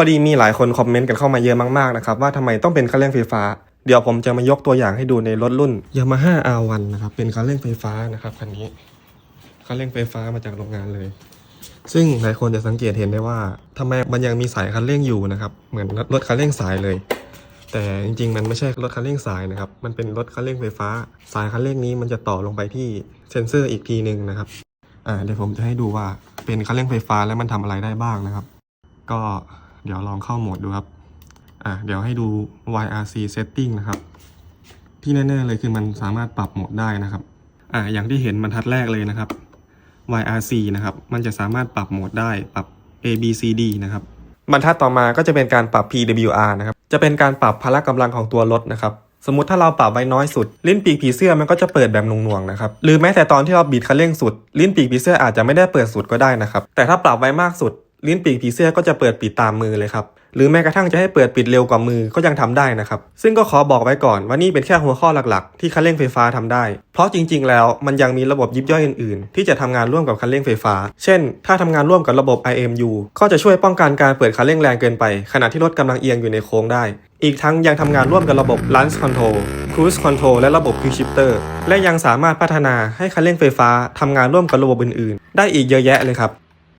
พอดีมีหลายคนคอมเมนต์กันเข้ามาเยอะมากๆนะครับว่าทำไมต้องเป็นคันเร่งไฟฟ้า เดี๋ยวผมจะมายกตัวอย่างให้ดูในรถรุ่น Yamaha R1 นะครับเป็นคันเร่งไฟฟ้านะครับคันนี้คันเร่งไฟฟ้ามาจากโรงงานเลย ซึ่งหลายคนจะสังเกตเห็นได้ว่าทำไมมันยังมีสายคันเร่งอยู่นะครับเหมือนรถคันเร่งสายเลย แต่จริงๆ มันไม่ใช่รถคันเร่งสายนะครับมันเป็นรถคันเร่งไฟฟ้า สายคันเร่งนี้มันจะต่อลงไปที่เซ็นเซอร์อีกทีหนึ่งนะครับอ่าเดี๋ยวผมจะให้ดูว่าเป็นคันเร่งไฟฟ้าแล้วมันทำอะไรได้บ้างนะครับ ก็ เดี๋ยวลองเข้าโหมดดูครับ อ่าเดี๋ยวให้ดู YRC setting นะครับ ที่แน่ๆเลยคือมันสามารถปรับโหมดได้นะครับ อ่าอย่างที่เห็นบรรทัดแรกเลยนะครับ YRC นะครับ มันจะสามารถปรับโหมดได้ปรับ A B C D นะครับ บรรทัดต่อมาก็จะเป็นการปรับ PWR นะครับ จะเป็นการปรับพละกำลังของตัวรถนะครับ สมมติถ้าเราปรับไว้น้อยสุด ลิ้นปีกผีเสื้อมันก็จะเปิดแบบหน่วงๆนะครับ หรือแม้แต่ตอนที่เราบิดคันเร่งสุด ลิ้นปีกผีเสื้ออาจจะไม่ได้เปิดสุดก็ได้นะครับ แต่ถ้าปรับไว้มากสุด ลิ้นปีกผีเสื้อก็จะเปิดปิดตามมือเลยครับ หรือแม้กระทั่งจะให้เปิดปิดเร็วกว่ามือก็ยังทำได้นะครับ ซึ่งก็ขอบอกไว้ก่อนว่านี่เป็นแค่หัวข้อหลักๆ ที่คันเร่งไฟฟ้าทำได้ เพราะจริงๆ แล้วมันยังมีระบบยิบย่อยอื่นๆ ที่จะทำงานร่วมกับคันเร่งไฟฟ้า เช่น ถ้าทำงานร่วมกับระบบ IMU ก็จะช่วยป้องกันการเปิดคันเร่งแรงเกินไป ขณะที่รถกำลังเอียงอยู่ในโค้งได้ อีกทั้งยังทำงานร่วมกับระบบ Launch Control Cruise Control และระบบ Quick Shifter และยังสามารถพัฒนาให้คันเร่งไฟฟ้าทำงานร่วมกับระบบอื่นๆ ได้อีกเยอะแยะเลยครับ